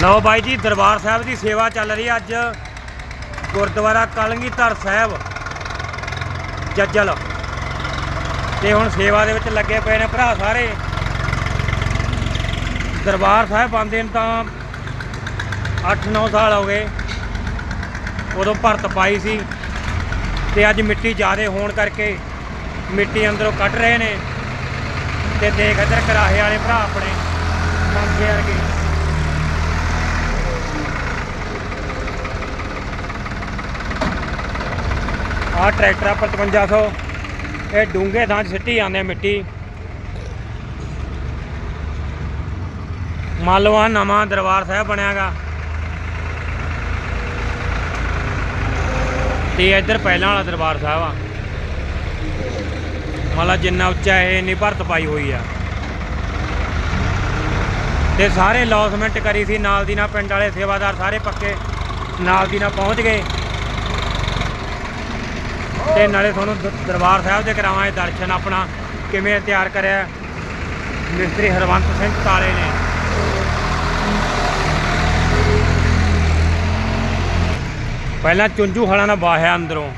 ਲਓ ਬਾਈ ਜੀ, ਦਰਬਾਰ ਸਾਹਿਬ ਦੀ ਸੇਵਾ ਚੱਲ ਰਹੀ ਅੱਜ। ਗੁਰਦੁਆਰਾ ਕਲਗੀਧਰ ਸਾਹਿਬ, ਜੱਜਲ। ਤੇ ਹੁਣ ਸੇਵਾ ਦੇ ਵਿੱਚ ਲੱਗੇ ਪਏ ਨੇ ਭਰਾ ਸਾਰੇ। ਦਰਬਾਰ ਸਾਹਿਬ ਆਉਂਦੇ ਨੂੰ ਤਾਂ 8-9 ਸਾਲ ਹੋ ਗਏ। ਉਦੋਂ ਭਰਤ ਪਾਈ ਸੀ ਤੇ ਅੱਜ ਮਿੱਟੀ ਜ਼ਿਆਦੇ ਹੋਣ ਕਰਕੇ ਮਿੱਟੀ ਅੰਦਰੋਂ ਕੱਢ ਰਹੇ ਨੇ। ਤੇ ਦੇਖ ਇੱਧਰ ਕਰਾਹੇ ਵਾਲੇ ਭਰਾ ਆਪਣੇ ਮੰਗੇ ਵਰਗੇ। ਆਹ ਟਰੈਕਟਰ ਆ 5500 ਇਹ ਡੂੰਘੇ ਥਾਂ 'ਚ ਸਿੱਟੀ ਜਾਂਦੇ ਮਿੱਟੀ। ਮੰਨ ਲਓ ਆਹ ਨਵਾਂ ਦਰਬਾਰ ਸਾਹਿਬ ਬਣਿਆਗਾ ਤੇ ਇੱਧਰ ਪਹਿਲਾਂ ਵਾਲਾ ਦਰਬਾਰ ਸਾਹਿਬ ਆ। ਮੰਨ ਲਾ ਜਿੰਨਾ ਉੱਚਾ ਇਹ ਇੰਨੀ ਭਰਤ ਪਾਈ ਹੋਈ ਆ। ਤੇ ਸਾਰੇ ਲੌਸਮੈਂਟ ਕਰੀ ਸੀ, ਨਾਲ ਦੀ ਨਾਲ ਪਿੰਡ ਵਾਲੇ ਸੇਵਾਦਾਰ ਸਾਰੇ ਪੱਕੇ, ਨਾਲ ਦੀ ਨਾਲ ਪਹੁੰਚ ਗਏ। ਤੇ ਨਾਲੇ ਤੁਹਾਨੂੰ ਦ- ਦਰਬਾਰ ਸਾਹਿਬ ਦੇ ਕਰਾਵਾਂਗੇ ਦਰਸ਼ਨ ਆਪਣਾ ਕਿਵੇਂ ਤਿਆਰ ਕਰਿਆ? ਮਿਸਤਰੀ ਹਰਵੰਤ ਸਿੰਘ ਕਾਲੇ ਨੇ। ਪਹਿਲਾਂ ਚੁੰਝੂ ਹਲਾਂ ਨਾਲ ਵਾਹਿਆ ਅੰਦਰੋਂ।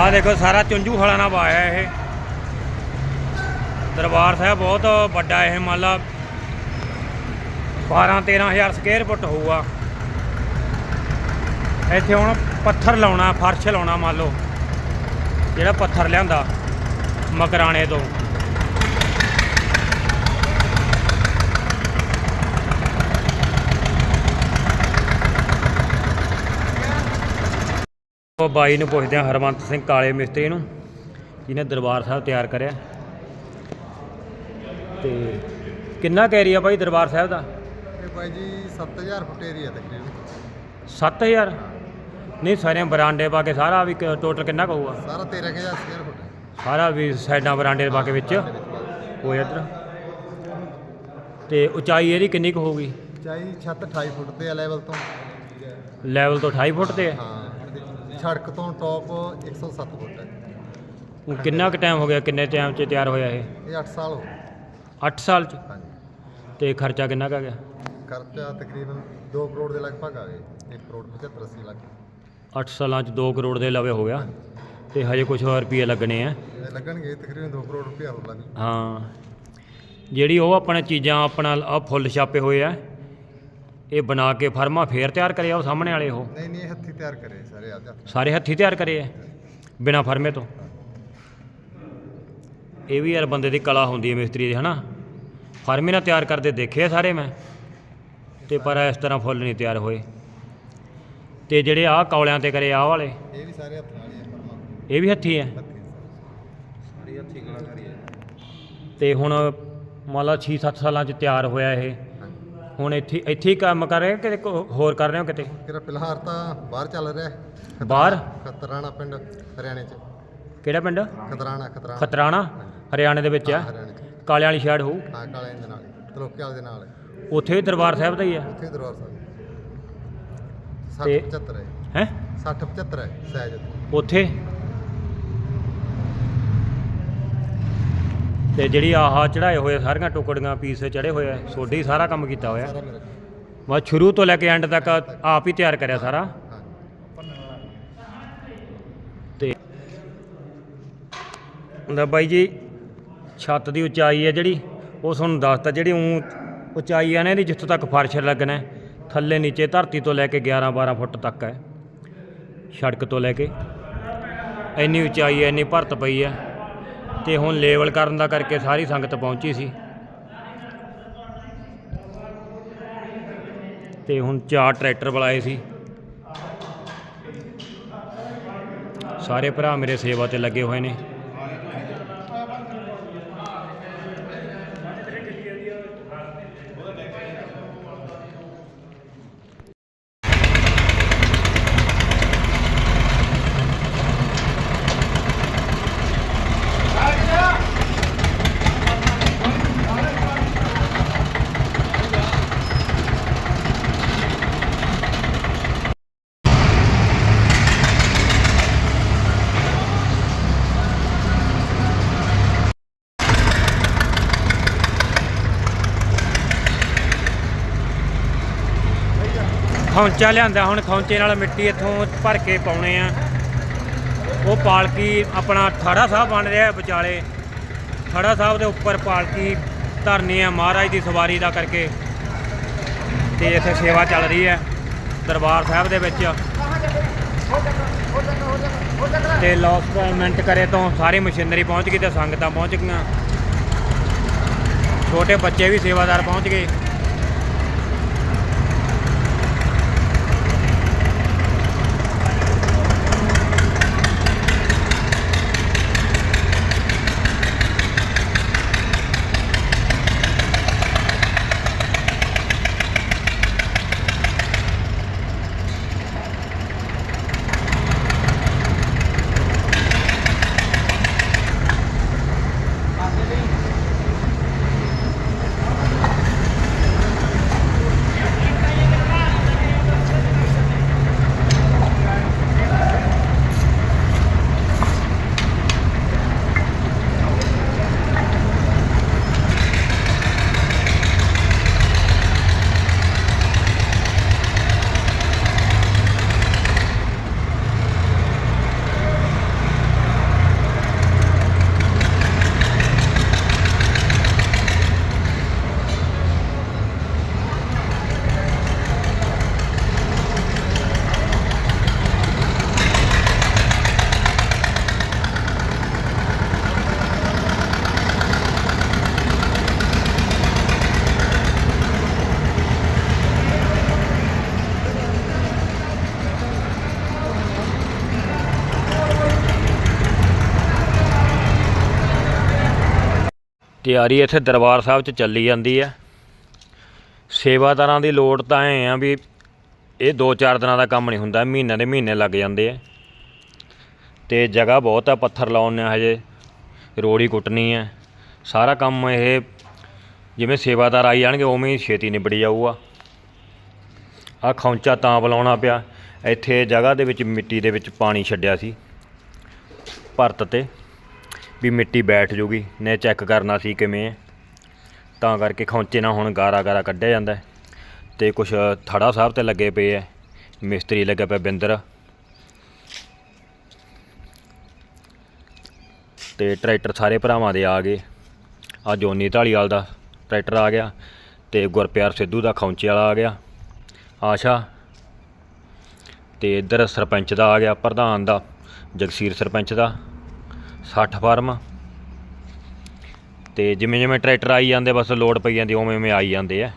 ਆਹ ਦੇਖੋ, ਸਾਰਾ ਚੁੰਝੂ ਹਲਾਂ ਨਾਲ ਬਾਹਿਆ ਇਹ। ਦਰਬਾਰ ਸਾਹਿਬ ਬਹੁਤ ਵੱਡਾ ਇਹ, ਮੰਨ ਲਾ 12 13000 ਸਕੁਅਰ ਫੁੱਟ ਹੋਊਗਾ। ਇੱਥੇ ਹੁਣ ਪੱਥਰ ਲਾਉਣਾ, ਫਰਸ਼ ਲਾਉਣਾ ਮੰਨ ਲਓ, ਜਿਹੜਾ ਪੱਥਰ ਲਿਆਂਦਾ ਮਕਰਾਣੇ ਤੋਂ। ਬਾਈ ਨੂੰ ਪੁੱਛਦੇ ਆ ਹਰਮੰਤ ਸਿੰਘ ਕਾਲੇ ਮਿਸਤਰੀ ਨੂੰ ਜਿਹਨੇ ਦਰਬਾਰ ਸਾਹਿਬ ਤਿਆਰ ਕਰਿਆ। ਤੇ ਕਿੰਨਾ ਕੁ ਏਰੀਆ ਬਾਈ ਦਰਬਾਰ ਸਾਹਿਬ ਦਾ? ਇਹ ਬਾਈ ਜੀ 7000 ਫੁੱਟ ਏਰੀਆ ਤਕਰੀਬਨ 7000 ਨਹੀਂ ਸਾਰੇ ਬਰਾਂਡੇ ਪਾ ਕੇ ਸਾਰਾ ਵੀ ਟੋਟਲ ਕਿੰਨਾ ਕੁ ਹੋਊਗਾ? ਸਾਰਾ 13000 ਸਕੁਅਰ ਫੁੱਟ। ਸਾਰਾ ਵੀ ਸਾਈਡਾਂ ਬਰਾਂਡੇ ਪਾ ਕੇ ਵਿੱਚ। ਉਹ ਇੱਧਰ। ਤੇ ਉਚਾਈ ਇਹਦੀ ਕਿੰਨੀ ਕੁ ਹੋਊਗੀ? ਚਾਹੀ ਛੱਤ 28 ਫੁੱਟ ਤੇ ਆ ਲੈਵਲ ਤੋਂ। ਲੈਵਲ ਤੋਂ 28 ਫੁੱਟ ਤੇ ਹੈ ਹਾਂ। ਸੜਕ ਤੋਂ ਟੌਪ 107 ਫੁੱਟ ਹੈ। ਕਿੰਨਾ ਕੁ ਟਾਈਮ ਹੋ ਗਿਆ ਕਿੰਨੇ ਟਾਈਮ 'ਚ ਤਿਆਰ ਹੋਇਆ ਇਹ? ਇਹ 8 ਸਾਲ ਹੋ ਗਏ। 8 ਸਾਲ 'ਚ? ਹਾਂਜੀ। ਤੇ ਖਰਚਾ ਕਿੰਨਾ ਕੁ ਆ ਗਿਆ? ਖਰਚਾ ਤਕਰੀਬਨ 2 ਕਰੋੜ ਦੇ ਲਗਭਗ ਆ ਗਏ। 1 ਕਰੋੜ 75 80 ਲੱਖ। 8 ਸਾਲਾਂ 'ਚ 2 ਕਰੋੜ ਦੇ ਲਵੇ ਹੋ ਗਿਆ। ਤੇ ਹਜੇ ਕੁਝ ਹੋਰ ਰੁਪਏ ਲੱਗਣੇ ਆ। ਇਹ ਲੱਗਣਗੇ ਤਕਰੀਬਨ 2 ਕਰੋੜ ਰੁਪਇਆ ਹੋਰ ਲੱਗ ਹਾਂ। ਜਿਹੜੀ ਉਹ ਆਪਣੇ ਚੀਜ਼ਾਂ ਆਪਣਾ ਫੁੱਲ ਛਾਪੇ ਹੋਏ ਆ ਇਹ ਬਣਾ ਕੇ ਫਰਮਾ ਫੇਰ ਤਿਆਰ ਕਰਿਆ ਉਹ ਸਾਹਮਣੇ ਵਾਲੇ ਉਹ? ਨਹੀਂ ਨਹੀਂ ਇਹ ਹੱਥੀ ਤਿਆਰ ਕਰੇ ਸਾਰੇ ਹੱਥ। ਸਾਰੇ ਹੱਥੀ ਤਿਆਰ ਕਰੇ ਆ? ਬਿਨਾ ਫਰਮੇ ਤੋਂ? ਇਹ ਵੀ ਯਾਰ ਬੰਦੇ ਦੀ ਕਲਾ ਹੁੰਦੀ ਹੈ ਮਿਸਤਰੀ ਦੀ ਹਨਾ? ਫਰਮੇ ਨਾਲ ਤਿਆਰ ਕਰਦੇ ਦੇਖੇ ਆ ਸਾਰੇ ਮੈਂ ਤੇ ਪਰ ਇਸ ਤਰ੍ਹਾਂ ਫੁੱਲ ਨਹੀਂ ਤਿਆਰ ਹੋਏ। ਤੇ ਜਿਹੜੇ ਆਹ ਕੌਲਿਆਂ ਤੇ ਕਰੇ ਆਹ ਵਾਲੇ ਇਹ ਵੀ ਸਾਰੇ ਹੱਥ ਨਾਲ ਹੀ ਫਰਮਾ ਇਹ ਵੀ ਹੱਥੀ ਹੈ ਹੱਥੀ ਸਾਰੀ ਹੱਥੀ ਕਲਾਕਾਰੀ ਹੈ ਤੇ ਹੁਣ ਮੰਨ ਲਾ 6-7 ਸਾਲਾਂ 'ਚ ਤਿਆਰ ਹੋਇਆ ਇਹ। ਹੁਣ ਇੱਥੇ ਇੱਥੇ ਹੀ ਕੰਮ ਕਰ ਰਹੇ ਹੋ? ਕੋ- ਹੋਰ ਕਰ ਰਹੇ ਹੋ ਕਿਤੇ? ਕਿਹੜਾ ਫਿਲਹਾਲ ਤਾਂ ਬਾਹਰ ਚੱਲ ਰਿਹਾ ਹੈ। ਬਾਹਰ? ਖਤਰਾਣਾ ਪਿੰਡ ਹਰਿਆਣੇ ਚ। ਕਿਹੜਾ ਪਿੰਡ? ਖਤਰਾਣਾ ਖਤਰਾਣਾ। ਖਤਰਾਣਾ? ਹਰਿਆਣੇ ਦੇ ਵਿੱਚ ਆ? ਹਰਿਆਣੇ ਚ। ਕਾਲੇ ਵਾਲੀ ਸ਼ਾਇਡ ਹੋਊ? ਹਾਂ ਕਾਲੇ ਦੇ ਨਾਲ ਤਲੋਕੇ ਵਾਲੇ ਦੇ ਨਾਲ। ਉੱਥੇ ਵੀ ਦਰਬਾਰ ਸਾਹਿਬ ਦਾ ਹੀ ਆ? ਉੱਥੇ ਦਰਬਾਰ ਸਾਹਿਬ ਤੇ- 60 75 ਹੈ। ਹੈ? 60 75 ਹੈ ਸਹਿਜ ਉੱਥੇ? ਤੇ ਜਿਹੜੀ ਆਹ ਚੜਾਏ ਹੋਏ ਸਾਰੀਆਂ ਟੁਕੜੀਆਂ ਪੀਸ ਚੜੇ ਹੋਏ ਆ ਸੋਡੇ ਹੀ ਸਾਰਾ ਕੰਮ ਕੀਤਾ ਹੋਇਆ। ਸਾਰਾ ਮੇਰਾ ਬਸ ਸ਼ੁਰੂ ਤੋਂ ਲੈ ਕੇ ਐਂਡ ਤੱਕ ਆਪ ਹੀ ਤਿਆਰ ਕਰਿਆ ਸਾਰਾ। ਹਾਂ ਤੇ ਲੈ ਬਾਈ ਜੀ ਛੱਤ ਦੀ ਉਚਾਈ ਹੈ ਜਿਹੜੀ ਉਹ ਤੁਹਾਨੂੰ ਦੱਸਤਾ ਜਿਹੜੀ ਉਂ ਉਚਾਈ ਹੈ ਨਾ ਇਹਦੀ ਜਿੱਥੋਂ ਤੱਕ ਫਰਸ਼ ਲੱਗਣਾ ਹੈ, ਥੱਲੇ ਨੀਚੇ ਧਰਤੀ ਤੋਂ ਲੈ ਕੇ 11 12 ਫੁੱਟ ਤੱਕ ਹੈ। ਸੜਕ ਤੋਂ ਲੈ ਕੇ। ਇੰਨੀ ਉਚਾਈ ਹੈ ਇੰਨੀ ਭਰਤ ਪਈ ਹੈ। ਤੇ ਹੁਣ ਲੇਵਲ ਕਰਨ ਦਾ ਕਰਕੇ ਸਾਰੀ ਸੰਗਤ ਪਹੁੰਚੀ ਸੀ। ਤੇ ਹੁਣ ਚਾਰ ਟਰੈਕਟਰ ਬੁਲਾਏ ਸੀ। ਸਾਰੇ ਭਰਾ ਮੇਰੇ ਸੇਵਾ ਤੇ ਲੱਗੇ ਹੋਏ ਨੇ। ਖੌਂਚਾ ਲਿਆਂਦਾ, ਹੁਣ ਖੌਂਚੇ ਨਾਲ ਮਿੱਟੀ ਇੱਥੋਂ ਭਰ ਕੇ ਪਾਉਣੇ ਆ। ਉਹ ਪਾਲਕੀ ਆਪਣਾ ਥਾੜਾ ਸਾਹਿਬ ਬਣ ਰਿਹਾ ਵਿਚਾਲੇ। ਥਾੜਾ ਸਾਹਿਬ ਦੇ ਉੱਪਰ ਪਾਲਕੀ ਧਰਨੀ ਹੈ ਮਹਾਰਾਜ ਦੀ ਸਵਾਰੀ ਦਾ ਕਰਕੇ। ਤੇ ਇੱਥੇ ਸੇਵਾ ਚੱਲ ਰਹੀ ਹੈ ਦਰਬਾਰ ਸਾਹਿਬ ਦੇ ਵਿੱਚ। ਤੇ ਲੌਸਮੈਂਟ ਕਰੇ ਤੋਂ ਸਾਰੀ ਮਸ਼ੀਨਰੀ ਪਹੁੰਚ ਗਈ ਤੇ ਸੰਗਤਾਂ ਪਹੁੰਚ ਗਈਆਂ। ਛੋਟੇ ਬੱਚੇ ਵੀ ਸੇਵਾਦਾਰ ਪਹੁੰਚ ਗਏ। ਤਿਆਰੀ ਇੱਥੇ ਦਰਬਾਰ ਸਾਹਿਬ 'ਚ ਚੱਲੀ ਜਾਂਦੀ ਹੈ ਸੇਵਾਦਾਰਾਂ ਦੀ ਲੋੜ ਤਾਂ ਐ ਆ ਵੀ ਇਹ 2-4 ਦਿਨਾਂ ਦਾ ਕੰਮ ਨਹੀਂ ਹੁੰਦਾ, ਮਹੀਨੇ ਦੇ ਮਹੀਨੇ ਲੱਗ ਜਾਂਦੇ ਆ। ਤੇ ਜਗ੍ਹਾ ਬਹੁਤ ਆ, ਪੱਥਰ ਲਾਉਣ ਆ ਹਜੇ, ਰੋੜੀ ਕੁੱਟਣੀ ਹੈ ਸਾਰਾ ਕੰਮ ਇਹ ਜਿਵੇਂ ਸੇਵਾਦਾਰ ਆਈ ਜਾਣਗੇ, ਉਵੇਂ ਹੀ ਛੇਤੀ ਨਿਬੜ ਜਾਊਗਾ। ਆ ਖੌਂਚਾ ਤਾਂ ਬੁਲਾਉਣਾ ਪਿਆ, ਇੱਥੇ ਜਗ੍ਹਾ ਦੇ ਵਿੱਚ ਮਿੱਟੀ ਦੇ ਵਿੱਚ ਪਾਣੀ ਛੱਡਿਆ ਸੀ ਭਰਤ ਤੇ। ਵੀ ਮਿੱਟੀ ਬੈਠ ਜੂਗੀ, ਨੇ ਚੈੱਕ ਕਰਨਾ ਸੀ ਕਿਵੇਂ ਹੈ। ਤਾਂ ਕਰਕੇ ਖੌਂਚੇ ਨਾਲ ਹੁਣ ਗਾਰਾ ਗਾਰਾ ਕੱਢਿਆ ਜਾਂਦਾ ਹੈ। ਤੇ ਕੁਝ ਥੜਾ ਸਾਹਿਬ ਤੇ ਲੱਗੇ ਪਏ ਐ ਮਿਸਤਰੀ ਲੱਗਾ ਪਿਆ ਬਿੰਦਰ। ਤੇ ਟਰੈਕਟਰ ਸਾਰੇ ਭਰਾਵਾਂ ਦੇ ਆ ਗਏ। ਆ ਜੋਨੀ ਢਾਲੀਵਾਲ ਦਾ ਟਰੈਕਟਰ ਆ ਗਿਆ ਤੇ ਗੁਰਪਿਆਰ ਸਿੱਧੂ ਦਾ ਖੌਂਚੇ ਵਾਲਾ ਆ ਗਿਆ। ਆਸ਼ਾ। ਤੇ ਇੱਧਰ ਸਰਪੰਚ ਦਾ ਆ ਗਿਆ, ਪ੍ਰਧਾਨ ਦਾ, ਜਗਸੀਰ ਸਰਪੰਚ ਦਾ। 60 ਫਾਰਮ। ਤੇ ਜਿਵੇਂ ਜਿਵੇਂ ਟਰੈਕਟਰ ਆਈ ਜਾਂਦੇ, ਬਸ ਲੋਡ ਪਈ ਜਾਂਦੀ, ਉਵੇਂ ਉਵੇਂ ਆਈ ਜਾਂਦੇ ਆ।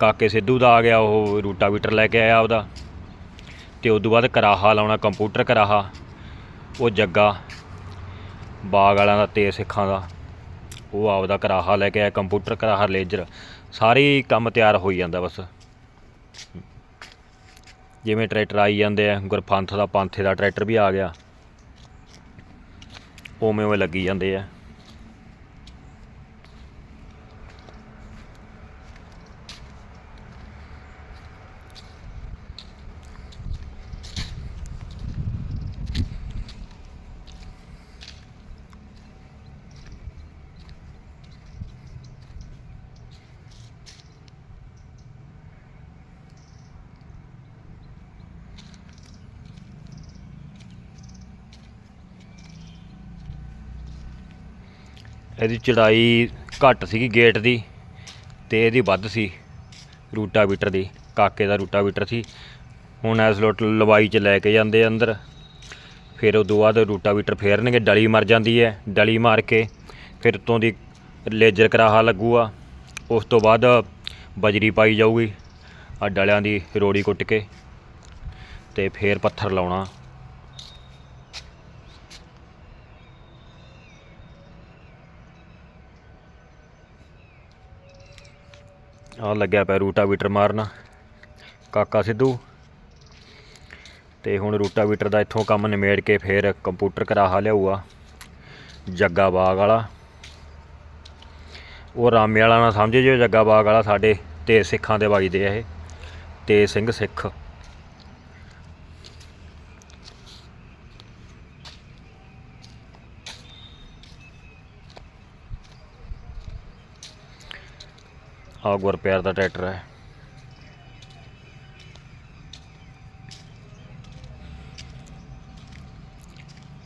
ਕਾਕੇ ਸਿੱਧੂ ਦਾ ਆ ਗਿਆ, ਉਹ ਰੂਟਾਵੀਟਰ ਲੈ ਕੇ ਆਇਆ ਉਹਦਾ ਤੇ ਉਸ ਤੋਂ ਬਾਅਦ ਕਰਾਹਾ ਲਾਉਣਾ, ਕੰਪਿਊਟਰ ਕਰਾਹਾ, ਉਹ ਜੱਗਾ, ਬਾਗ ਵਾਲਿਆਂ ਦਾ, ਤੇ ਸਿੱਖਾਂ ਦਾ। ਉਹ ਆਪਦਾ ਕਰਾਹਾ ਲੈ ਕੇ ਆਇਆ, ਕੰਪਿਊਟਰ ਕਰਾਹਾ, ਲੇਜਰ। ਸਾਰੀ ਕੰਮ ਤਿਆਰ ਹੋਈ ਜਾਂਦਾ ਬਸ। ਜਿਵੇਂ ਟਰੈਕਟਰ ਆਈ ਜਾਂਦੇ ਆ, ਗੁਰਪੰਥ ਦਾ, ਪੰਥੇ ਦਾ ਟਰੈਕਟਰ ਵੀ ਆ ਗਿਆ। ਉਵੇਂ ਉਵੇਂ ਲੱਗੀ ਜਾਂਦੇ ਆ। ਇਹਦੀ ਚੜਾਈ ਘੱਟ ਸੀਗੀ ਗੇਟ ਦੀ ਤੇ ਇਹਦੀ ਵੱਧ ਸੀ ਰੂਟਾਵੀਟਰ ਦੀ, ਕਾਕੇ ਦਾ ਰੂਟਾਵੀਟਰ ਸੀ। ਹੁਣ ਇਸ ਲੋਟ ਲਵਾਈ ਚ ਲੈ ਕੇ ਜਾਂਦੇ ਅੰਦਰ। ਫਿਰ ਉਹ ਤੋਂ ਬਾਅਦ ਰੂਟਾਵੀਟਰ ਫੇਰਨਗੇ, ਡਲੀ ਮਰ ਜਾਂਦੀ ਹੈ, ਡਲੀ ਮਾਰ ਕੇ ਫਿਰ ਉੱਤੋਂ ਦੀ ਲੇਜ਼ਰ ਕਰਾਹਾ ਲੱਗੂਗਾ। ਉਸ ਤੋਂ ਬਾਅਦ ਬਜਰੀ ਪਾਈ ਜਾਊਗੀ ਆ ਡਲਿਆਂ ਦੀ ਰੋੜੀ ਕੁੱਟ ਕੇ ਤੇ ਫੇਰ ਪੱਥਰ ਲਾਉਣਾ। ਆ ਲੱਗਿਆ ਪਿਆ ਰੂਟਾਵੀਟਰ ਮਾਰਨ। ਕਾਕਾ ਸਿੱਧੂ। ਤੇ ਹੁਣ ਰੂਟਾਵੀਟਰ ਦਾ ਇੱਥੋਂ ਕੰਮ ਨਿਮੇੜ ਕੇ ਫੇਰ ਕੰਪਿਊਟਰ ਕਰਾਹਾ ਲਿਆਊਗਾ। ਜੱਗਾ ਬਾਗ ਵਾਲਾ। ਉਹ ਰਾਮੇ ਵਾਲਾ ਨਾ ਸਮਝ ਜਿਓ ਜੱਗਾ ਬਾਗ ਵਾਲਾ ਸਾਡੇ ਤੇ ਸਿੱਖਾਂ ਦੇ ਵੱਜਦੇ ਆ ਇਹ। ਤੇ ਸਿੰਘ ਸਿੱਖ। ਆ ਗੁਰਪਿਆਰ ਦਾ ਟਰੈਕਟਰ ਹੈ।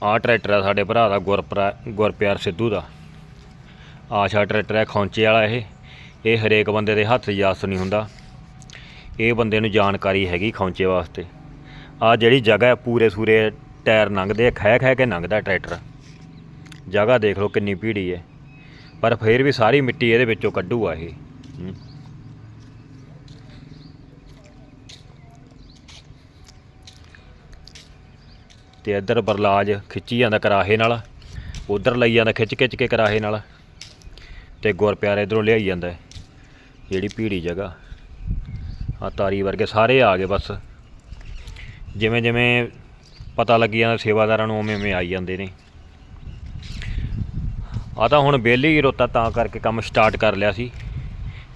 ਆ ਟਰੈਕਟਰ ਹੈ ਸਾਡੇ ਭਰਾ ਦਾ, ਗੁਰਪਰਾ, ਗੁਰਪਿਆਰ ਸਿੱਧੂ ਦਾ। ਆਸ਼ਾ ਟਰੈਕਟਰ ਹੈ ਖੌਂਚੇ ਵਾਲਾ ਇਹ। ਇਹ ਹਰੇਕ ਬੰਦੇ ਦੇ ਹੱਥ ਜਾਸ ਨਹੀਂ ਹੁੰਦਾ। ਇਹ ਬੰਦੇ ਨੂੰ ਜਾਣਕਾਰੀ ਹੈਗੀ ਖੌਂਚੇ ਵਾਸਤੇ। ਆ ਜਿਹੜੀ ਜਗ੍ਹਾ ਹੈ, ਪੂਰੇ ਸੂਰੇ ਟਾਇਰ ਲੰਘਦੇ ਖੈ ਖੈ ਕੇ ਲੰਘਦਾ ਟਰੈਕਟਰ। ਜਗ੍ਹਾ ਦੇਖ ਲਓ ਕਿੰਨੀ ਭੀੜੀ ਹੈ। ਪਰ ਫੇਰ ਵੀ ਸਾਰੀ ਮਿੱਟੀ ਇਹਦੇ ਵਿੱਚੋਂ ਕੱਢੂਗਾ ਇਹ। ਤੇ ਇੱਧਰ ਬਰਲਾਜ ਖਿੱਚੀ ਜਾਂਦਾ ਕਰਾਹੇ ਨਾਲ, ਉਧਰ ਲਈ ਜਾਂਦਾ ਖਿੱਚ ਖਿੱਚ ਕੇ ਕਰਾਹੇ ਨਾਲ, ਤੇ ਗੁਰਪਿਆਰ ਇਧਰੋਂ ਲਿਆਈ ਜਾਂਦਾ ਜਿਹੜੀ ਭੀੜੀ ਜਗ੍ਹਾ। ਆ ਤਾਰੀ ਵਰਗੇ ਸਾਰੇ ਆ ਗਏ ਬਸ। ਜਿਵੇਂ ਜਿਵੇਂ ਪਤਾ ਲੱਗੀ ਜਾਂਦਾ ਸੇਵਾਦਾਰਾਂ ਨੂੰ, ਉਵੇਂ ਉਵੇਂ ਆਈ ਜਾਂਦੇ ਨੇ। ਆ ਤਾਂ ਹੁਣ ਵਿਹਲੇ ਰੋਤਾ ਤਾਂ ਕਰਕੇ ਕੰਮ ਸਟਾਰਟ ਕਰ ਲਿਆ ਸੀ।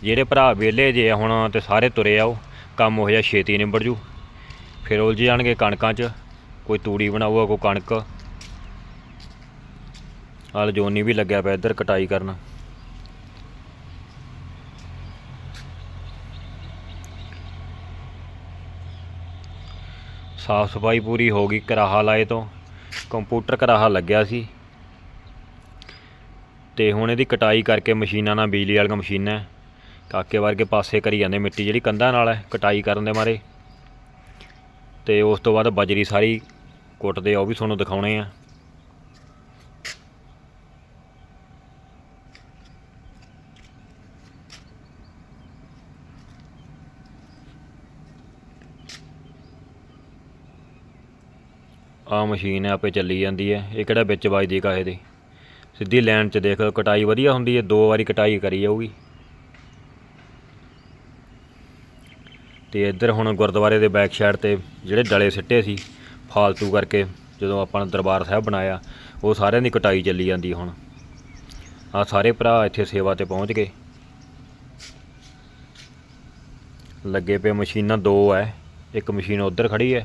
ਜਿਹੜੇ ਭਰਾ ਵਿਹਲੇ ਜੇ ਆ ਹੁਣ ਤੇ ਸਾਰੇ ਤੁਰੇ ਆਓ ਕੰਮ ਉਹ ਜਿਹਾ ਛੇਤੀ ਨਿਬੜ ਜੂ। ਫਿਰ ਉਲਝ ਜਾਣਗੇ ਕਣਕਾਂ 'ਚ, ਕੋਈ ਤੂੜੀ ਬਣਾਊਗਾ, ਕੋਈ ਕਣਕ। ਹਾਲ ਜੋਨੀ ਵੀ ਲੱਗਿਆ ਪਿਆ ਇੱਧਰ ਕਟਾਈ ਕਰਨ। ਸਾਫ਼ ਸਫ਼ਾਈ ਪੂਰੀ ਹੋ ਗਈ ਕਰਾਹਾ ਲਾਏ ਤੋਂ, ਕੰਪਿਊਟਰ ਕਰਾਹਾ ਲੱਗਿਆ ਸੀ। ਤੇ ਹੁਣ ਇਹਦੀ ਕਟਾਈ ਕਰਕੇ ਮਸ਼ੀਨਾਂ ਨਾਲ ਬਿਜਲੀ ਵਾਲੀਆਂ ਮਸ਼ੀਨਾਂ। ਕਾਕੇ ਵਰਗੇ ਪਾਸੇ ਕਰੀ ਜਾਂਦੇ ਮਿੱਟੀ ਜਿਹੜੀ ਕੰਧਾਂ ਨਾਲ ਹੈ, ਕਟਾਈ ਕਰਨ ਦੇ ਮਾਰੇ। ਤੇ ਉਸ ਤੋਂ ਬਾਅਦ ਬਜਰੀ ਸਾਰੀ ਕੁੱਟਦੇ ਆ, ਉਹ ਵੀ ਤੁਹਾਨੂੰ ਦਿਖਾਉਣੇ ਆ। ਆ ਮਸ਼ੀਨ ਹੈ, ਆਪੇ ਚੱਲੀ ਜਾਂਦੀ ਹੈ। ਇਹ ਕਿਹੜਾ ਵਿੱਚ ਵੱਜਦੀ ਕਾਹੇ ਦੇ? ਸਿੱਧੀ ਲਾਈਨ 'ਚ ਦੇਖ ਕਟਾਈ ਵਧੀਆ ਹੁੰਦੀ ਹੈ, ਦੋ ਵਾਰੀ ਕਟਾਈ ਕਰੀ ਜਾਊਗੀ। ਤੇ ਇੱਧਰ ਹੁਣ ਗੁਰਦੁਆਰੇ ਦੇ ਬੈਕ ਸਾਈਡ ਤੇ ਜਿਹੜੇ ਡਲੇ ਸਿੱਟੇ ਸੀ, ਫਾਲਤੂ ਕਰਕੇ ਜਦੋਂ ਆਪਾਂ ਨੇ ਦਰਬਾਰ ਸਾਹਿਬ ਬਣਾਇਆ, ਉਹ ਸਾਰਿਆਂ ਦੀ ਕਟਾਈ ਚੱਲੀ ਜਾਂਦੀ ਹੁਣ। ਆ ਸਾਰੇ ਭਰਾ ਇੱਥੇ ਸੇਵਾ ਤੇ ਪਹੁੰਚ ਗਏ। ਲੱਗੇ ਪਏ ਮਸ਼ੀਨਾਂ ਦੋ ਐ, ਇੱਕ ਮਸ਼ੀਨ ਉੱਧਰ ਖੜੀ ਐ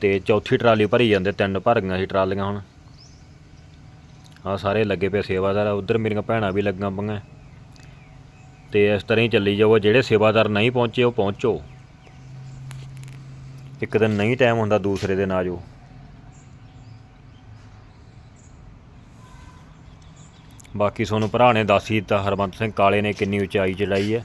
ਤੇ ਚੌਥੀ ਟਰਾਲੀ ਭਰੀ ਜਾਂਦੇ, ਤਿੰਨ ਭਰ ਗਈਆਂ ਸੀ ਟਰਾਲੀਆਂ ਹੁਣ। ਆ ਸਾਰੇ ਲੱਗੇ ਪਏ ਸੇਵਾਦਾਰ, ਉਧਰ ਮੇਰੀਆਂ ਭੈਣਾਂ ਵੀ ਲੱਗੀਆਂ ਪਈਆਂ। ਤੇ ਇਸ ਤਰ੍ਹਾਂ ਹੀ ਚੱਲੀ ਜਾਓ, ਜਿਹੜੇ ਸੇਵਾਦਾਰ ਨਹੀਂ ਪਹੁੰਚੇ, ਉਹ ਪਹੁੰਚੋ। ਇੱਕ ਦਿਨ ਨਹੀਂ ਟਾਈਮ ਹੁੰਦਾ, ਦੂਸਰੇ ਦਿਨ ਆ ਜਾਓ। ਬਾਕੀ ਤੁਹਾਨੂੰ ਭਰਾ ਨੇ ਦੱਸ ਹੀ ਦਿੱਤਾ ਹਰਬੰਤ ਸਿੰਘ ਕਾਲੇ ਨੇ ਕਿੰਨੀ ਉਚਾਈ ਚੜਾਈ ਹੈ।